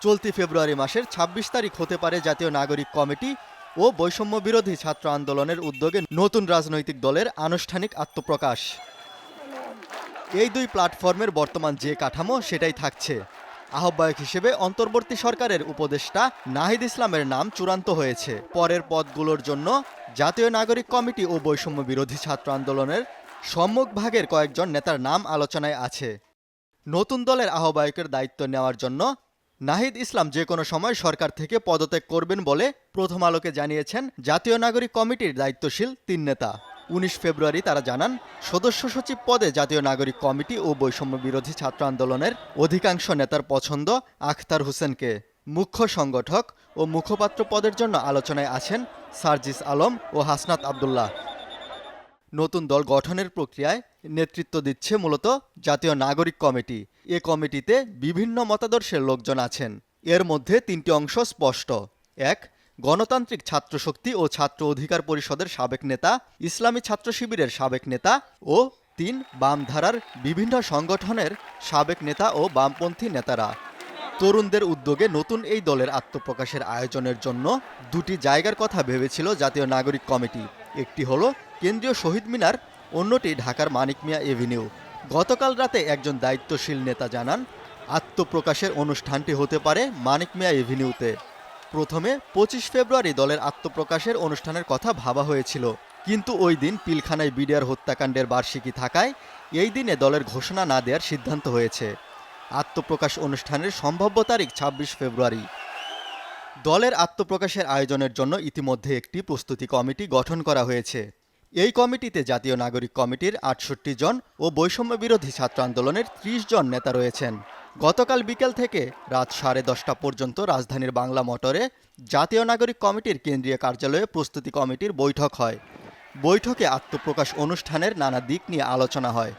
চলতি ফেব্রুয়ারি মাসের ২৬ তারিখ হতে পারে জাতীয় নাগরিক কমিটি ও বৈষম্য বিরোধী ছাত্র আন্দোলনের উদ্যোগে নতুন রাজনৈতিক দলের আনুষ্ঠানিক আত্মপ্রকাশ। এই দুই প্ল্যাটফর্মের বর্তমান যে কাঠামো, সেটাই থাকছে। আহ্বায়ক হিসেবে অন্তর্বর্তী সরকারের উপদেষ্টা নাহিদ ইসলামের নাম চূড়ান্ত হয়েছে। পরের পদগুলোর জন্য জাতীয় নাগরিক কমিটি ও বৈষম্য বিরোধী ছাত্র আন্দোলনের সম্মুখভাগের কয়েকজন নেতার নাম আলোচনায় আছে। নতুন দলের আহ্বায়কের দায়িত্ব নেওয়ার জন্য নাহিদ ইসলাম যে কোনো সময় সরকার থেকে পদত্যাগ করবেন বলে প্রথম আলোকে জানিয়েছেন জাতীয় নাগরিক কমিটির দায়িত্বশীল তিন নেতা। উনিশ ফেব্রুয়ারি তারা জানান, সদস্য সচিব পদে জাতীয় নাগরিক কমিটি ও বৈষম্য বিরোধী ছাত্র আন্দোলনের অধিকাংশ নেতার পছন্দ আখতার হোসেনকে। মুখ্য সংগঠক ও মুখপাত্র পদের জন্য আলোচনায় আছেন সার্জিস আলম ও হাসনাত আবদুল্লাহ। নতুন দল গঠনের প্রক্রিয়ায় নেতৃত্ব দিচ্ছে মূলত জাতীয় নাগরিক কমিটি। এ কমিটিতে বিভিন্ন মতাদর্শের লোকজন আছেন। এর মধ্যে তিনটি অংশ স্পষ্ট। এক, গণতান্ত্রিক ছাত্র শক্তি ও ছাত্র অধিকার পরিষদের সাবেক নেতা, ইসলামী ছাত্র শিবিরের সাবেক নেতা ও তিন, বামধারার বিভিন্ন সংগঠনের সাবেক নেতা ও বামপন্থী নেতারা। তরুণদের উদ্যোগে নতুন এই দলের আত্মপ্রকাশের আয়োজনের জন্য দুটি জায়গার কথা ভেবেছিল জাতীয় নাগরিক কমিটি। একটি হলো কেন্দ্রীয় শহীদ মিনার, অন্যটি ঢাকার মানিক মিয়া এভিনিউ। গতকাল রাতে একজন দায়িত্বশীল নেতা জানান, আত্মপ্রকাশের অনুষ্ঠানটি হতে পারে মানিক মিয়া এভিনিউতে। প্রথমে পঁচিশ ফেব্রুয়ারি দলের আত্মপ্রকাশের অনুষ্ঠানের কথা ভাবা হয়েছিল। কিন্তু ওই দিন পিলখানায় বিডিআর হত্যাকাণ্ডের বার্ষিকী থাকায় এই দিনে দলের ঘোষণা না দেওয়ার সিদ্ধান্ত হয়েছে। আত্মপ্রকাশ অনুষ্ঠানের সম্ভাব্য তারিখ ছাব্বিশ ফেব্রুয়ারি। দলের আত্মপ্রকাশের আয়োজনের জন্য ইতিমধ্যে একটি প্রস্তুতি কমিটি গঠন করা হয়েছে। এই কমিটিতে জাতীয় নাগরিক কমিটির আটষট্টি জন ও বৈষম্য বিরোধী ছাত্র আন্দোলনের ত্রিশ জন নেতা রয়েছেন। গতকাল বিকেল থেকে রাত সাড়ে দশটা পর্যন্ত রাজধানীর বাংলা মোটরে জাতীয় নাগরিক কমিটির কেন্দ্রীয় কার্যালয়ে প্রস্তুতি কমিটির বৈঠক হয়। বৈঠকে আত্মপ্রকাশ অনুষ্ঠানের নানা দিক নিয়ে আলোচনা হয়।